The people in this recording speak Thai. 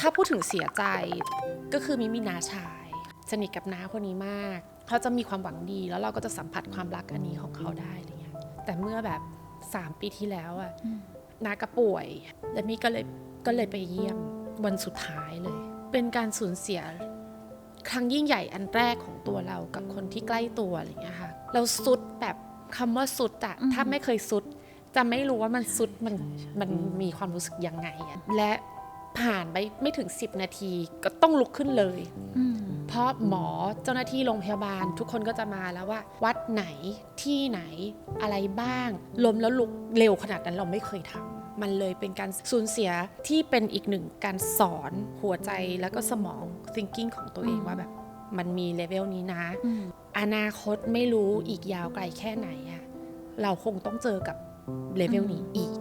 ถ้าพูดถึงเสียใจก็คือมิมีนาชาย สนิทกับน้าคนนี้มากเขาจะมีความหวังดีแล้วเราก็จะสัมผัสความรักอันนี้ของเขาได้อะไรเงี้ยแต่เมื่อแบบ 3 ปีที่แล้วอะน้าก็ป่วย แล้วมี่ก็เลยก็เลยไปเยี่ยมวันสุดท้ายเลย เป็นการสูญเสียครั้งยิ่งใหญ่อันแรกของตัวเรากับคนที่ใกล้ตัวอะไรเงี้ยค่ะ เราสุดแบบคำว่าสุดอะถ้าไม่เคยสุด จะไม่รู้ว่ามันสุดมันมันมีความรู้สึกยังไงอะและ ผ่านไปไม่ถึง 10 นาทีก็ต้องลุกขึ้นเลยอืมเพราะหมอเจ้าหน้าที่โรงพยาบาล ทุกคนก็จะมาแล้วว่า วัดไหนที่ไหนอะไรบ้างล้มแล้วลุกเร็วขนาดนั้นเราไม่เคยทำมันเลยเป็นการสูญเสียที่เป็นอีกหนึ่งการสอนหัวใจแล้วก็สมอง thinking ของตัวเองว่าแบบมันมีเลเวลนี้นะอืมอนาคตไม่รู้อีกยาวไกลแค่ไหนอะเราคงต้องเจอกับเลเวลนี้อีก